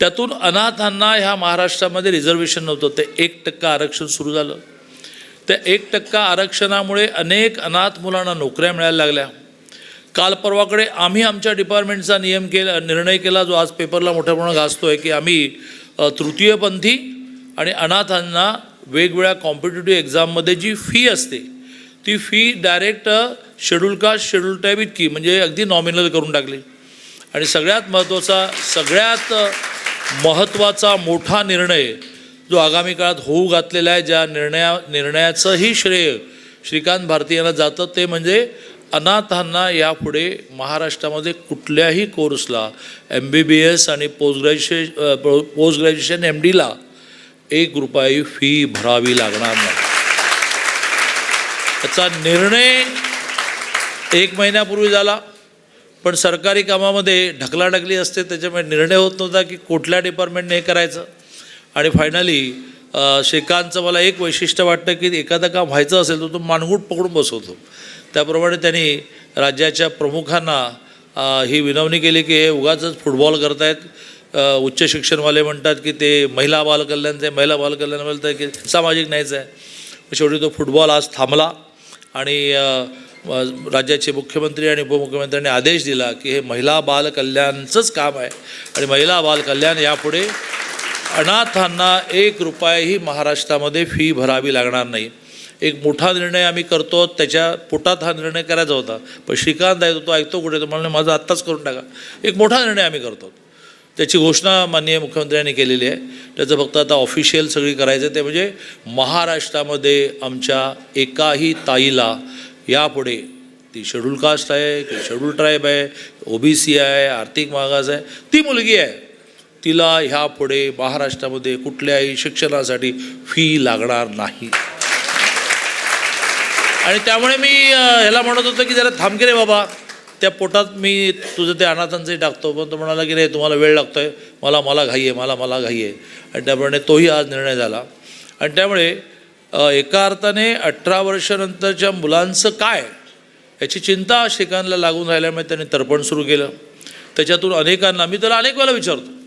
त्यातून अनाथांना ह्या महाराष्ट्रामध्ये रिझर्वेशन नव्हतं. ते एक टक्का आरक्षण सुरू झालं. त्या एक टक्का आरक्षणामुळे अनेक अनाथ मुलांना नोकऱ्या मिळायला लागल्या. काल परवाकडे आम्ही आमच्या डिपार्टमेंटचा नियम केला निर्णय केला जो आज पेपरला मोठ्या प्रमाणात गाजतो आहे की आम्ही तृतीयपंथी आणि अनाथांना वेगवेगळ्या कॉम्पिटेटिव्ह एक्झाममध्ये जी फी असते ती fee direct schedule caste schedule type इतकी म्हणजे अगदी नॉमिनल करून टाकली. आणि सगळ्यात महत्त्वाचा सगळ्यात महत्त्वाचा मोठा निर्णय जो आगामी काळात होऊ घातलेला आहे ज्या निर्णया निर्णयाचंही श्रेय श्रीकांत भारती यांना जातं ते म्हणजे अनाथांना यापुढे महाराष्ट्रामध्ये कुठल्याही कोर्सला एम बी बी एस आणि post graduation post graduation M डीला एक रुपयाही फी भरावी लागणार नाही. त्याचा निर्णय एक महिन्यापूर्वी झाला. पण सरकारी कामामध्ये ढकलाढकली असते त्याच्यामुळे निर्णय होत नव्हता की कुठल्या डिपार्टमेंटने हे करायचं. आणि फायनली श्रीकांतचं मला एक वैशिष्ट्य वाटतं की एखादं काम व्हायचं असेल तर तो मानगूट पकडून बसवतो. त्याप्रमाणे त्यांनी राज्याच्या प्रमुखांना ही विनवणी केली की हे उगाचच फुटबॉल करतायत. उच्च शिक्षणवाले म्हणतात की ते महिला बालकल्याणचं आहे महिला बालकल्याण म्हणतात की सामाजिक न्यायचं आहे. शेवटी तो फुटबॉल आज थांबला. आणि राज्याचे मुख्यमंत्री आणि उपमुख्यमंत्र्यांनी आदेश दिला की हे महिला बालकल्याणचंच काम आहे. आणि महिला बालकल्याण यापुढे अनाथांना एक रुपयाही महाराष्ट्रामध्ये फी भरावी लागणार नाही. एक मोठा निर्णय आम्ही करतो त्याच्या पोटात हा निर्णय करायचा होता. पण श्रीकांत आहे तो ऐकतो कुठे तो म्हणले माझा आत्ताच करून टाका. एक मोठा निर्णय आम्ही करतो. त्याची घोषणा माननीय मुख्यमंत्र्यांनी केलेली आहे. त्याचं फक्त आता ऑफिशियल सगळी करायचं आहे. ते म्हणजे महाराष्ट्रामध्ये आमच्या एकाही ताईला यापुढे ती शेड्यूल कास्ट आहे की शेड्यूल ट्राईब आहे ओबीसी आहे आर्थिक मागास आहे. ती मुलगी आहे. तिला ह्यापुढे महाराष्ट्रामध्ये कुठल्याही शिक्षणासाठी फी लागणार नाही. आणि त्यामुळे मी ह्याला म्हणत होतो की जरा थांबके रे बाबा. त्या पोटात मी तुझं ते अनाथांचंही टाकतो. पण तो म्हणाला की नाही तुम्हाला वेळ लागतो आहे मला मला घाई आहे मला मला घाई आहे. आणि त्याप्रमाणे तोही आज निर्णय झाला. आणि त्यामुळे एका अर्थाने अठरा वर्षानंतरच्या मुलांचं काय याची चिंता श्रीकांतला लागून राहिल्यामुळे त्यांनी तर्पण सुरू केलं. त्याच्यातून अनेकांना मी त्याला अनेक वेळेला विचारतो